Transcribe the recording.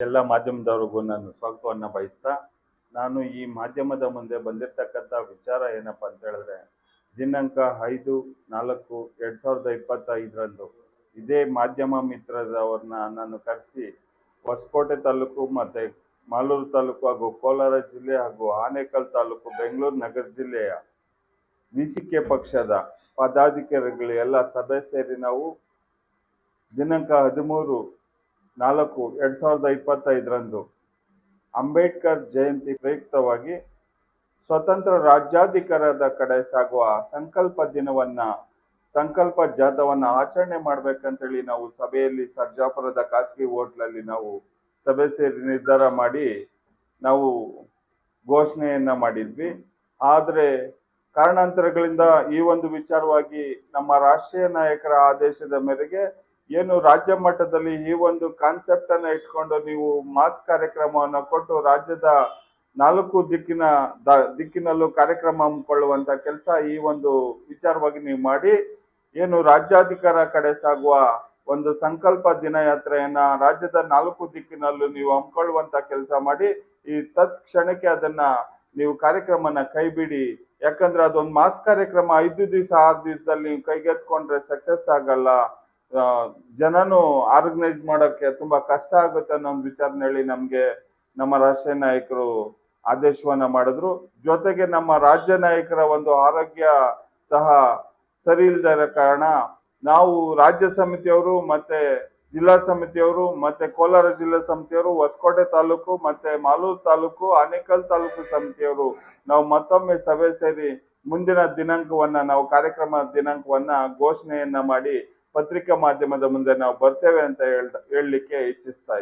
ಎಲ್ಲ ಮಾಧ್ಯಮದವ್ರಿಗೂ ನಾನು ಸ್ವಾಗತವನ್ನು ಬಯಸ್ತಾ, ನಾನು ಈ ಮಾಧ್ಯಮದ ಮುಂದೆ ಬಂದಿರತಕ್ಕಂಥ ವಿಚಾರ ಏನಪ್ಪ ಅಂತ ಹೇಳಿದ್ರೆ, ದಿನಾಂಕ ಐದು ನಾಲ್ಕು ಎರಡು ಸಾವಿರದ ಇಪ್ಪತ್ತೈದರಂದು ಇದೇ ಮಾಧ್ಯಮ ಮಿತ್ರದವ್ರನ್ನ ನಾನು ಕರೆಸಿ, ಹೊಸಕೋಟೆ ತಾಲೂಕು ಮತ್ತು ಮಾಲೂರು ತಾಲೂಕು ಹಾಗೂ ಕೋಲಾರ ಜಿಲ್ಲೆ ಹಾಗೂ ಆನೇಕಲ್ ತಾಲೂಕು ಬೆಂಗಳೂರು ನಗರ ಜಿಲ್ಲೆಯ ವಿ ಪಕ್ಷದ ಪದಾಧಿಕಾರಿಗಳು ಎಲ್ಲ ಸಭೆ ಸೇರಿ ನಾವು ದಿನಾಂಕ ಹದಿಮೂರು ನಾಲ್ಕು, ಎರಡು ಸಾವಿರದ ಇಪ್ಪತ್ತೈದರಂದು ಅಂಬೇಡ್ಕರ್ ಜಯಂತಿ ಪ್ರಯುಕ್ತವಾಗಿ ಸ್ವತಂತ್ರ ರಾಜ್ಯಾಧಿಕಾರದ ಕಡೆ ಸಾಗುವ ಸಂಕಲ್ಪ ದಿನವನ್ನ, ಸಂಕಲ್ಪ ಜಾಥವನ್ನ ಆಚರಣೆ ಮಾಡ್ಬೇಕಂತೇಳಿ ನಾವು ಸಭೆಯಲ್ಲಿ ಸರ್ಜಾಪುರದ ಖಾಸಗಿ ಹೋಟ್ಲಲ್ಲಿ ನಾವು ಸಭೆ ಸೇರಿ ನಿರ್ಧಾರ ಮಾಡಿ ನಾವು ಘೋಷಣೆಯನ್ನ ಮಾಡಿದ್ವಿ. ಆದರೆ ಕಾರಣಾಂತರಗಳಿಂದ ಈ ಒಂದು ವಿಚಾರವಾಗಿ ನಮ್ಮ ರಾಷ್ಟ್ರೀಯ ನಾಯಕರ ಆದೇಶದ ಮೇರೆಗೆ ಏನು ರಾಜ್ಯ ಮಟ್ಟದಲ್ಲಿ ಈ ಒಂದು ಕಾನ್ಸೆಪ್ಟ್ ಅನ್ನ ಇಟ್ಕೊಂಡು ನೀವು ಮಾಸ್ ಕಾರ್ಯಕ್ರಮವನ್ನು ಕೊಟ್ಟು ರಾಜ್ಯದ ನಾಲ್ಕು ದಿಕ್ಕಿನ ದಿಕ್ಕಿನಲ್ಲೂ ಕಾರ್ಯಕ್ರಮ ಹಮ್ಮಿಕೊಳ್ಳುವಂತ ಕೆಲಸ ಈ ಒಂದು ವಿಚಾರವಾಗಿ ನೀವು ಮಾಡಿ, ಏನು ರಾಜ್ಯಾಧಿಕಾರ ಕಡೆ ಸಾಗುವ ಒಂದು ಸಂಕಲ್ಪ ದಿನಯಾತ್ರೆಯನ್ನ ರಾಜ್ಯದ ನಾಲ್ಕು ದಿಕ್ಕಿನಲ್ಲೂ ನೀವು ಹಮ್ಮಿಕೊಳ್ಳುವಂತ ಕೆಲಸ ಮಾಡಿ, ಈ ತತ್ಕ್ಷಣಕ್ಕೆ ಅದನ್ನ ನೀವು ಕಾರ್ಯಕ್ರಮನ ಕೈ ಬಿಡಿ. ಯಾಕಂದ್ರೆ ಅದೊಂದು ಮಾಸ್ ಕಾರ್ಯಕ್ರಮ ಐದು ದಿವಸ, ಆರು ದಿವಸದಲ್ಲಿ ನೀವು ಕೈಗೆತ್ಕೊಂಡ್ರೆ ಸಕ್ಸಸ್ ಆಗಲ್ಲ. ಜನನು ಆರ್ಗನೈಸ್ ಮಾಡೋಕ್ಕೆ ತುಂಬಾ ಕಷ್ಟ ಆಗುತ್ತೆ ಅನ್ನೋ ಒಂದು ವಿಚಾರನ ಹೇಳಿ ನಮ್ಗೆ ನಮ್ಮ ರಾಷ್ಟ್ರೀಯ ನಾಯಕರು ಆದೇಶವನ್ನ ಮಾಡಿದ್ರು. ಜೊತೆಗೆ ನಮ್ಮ ರಾಜ್ಯ ನಾಯಕರ ಒಂದು ಆರೋಗ್ಯ ಸಹ ಸರಿ ಇಲ್ಲದ ಕಾರಣ ನಾವು ರಾಜ್ಯ ಸಮಿತಿಯವರು ಮತ್ತೆ ಜಿಲ್ಲಾ ಸಮಿತಿಯವರು ಮತ್ತೆ ಕೋಲಾರ ಜಿಲ್ಲಾ ಸಮಿತಿಯವರು, ಹೊಸಕೋಟೆ ತಾಲೂಕು ಮತ್ತೆ ಮಾಲೂರು ತಾಲೂಕು, ಆನೇಕಲ್ ತಾಲೂಕು ಸಮಿತಿಯವರು ನಾವು ಮತ್ತೊಮ್ಮೆ ಸಭೆ ಸೇರಿ ಮುಂದಿನ ದಿನಾಂಕವನ್ನ, ನಾವು ಕಾರ್ಯಕ್ರಮ ದಿನಾಂಕವನ್ನ ಘೋಷಣೆಯನ್ನ ಮಾಡಿ ಪತ್ರಿಕಾ ಮಾಧ್ಯಮದ ಮುಂದೆ ನಾವು ಬರ್ತೇವೆ ಅಂತ ಹೇಳ್ ಹೇಳಲಿಕ್ಕೆ ಇಚ್ಛಿಸ್ತಾ ಇದ್ದೀನಿ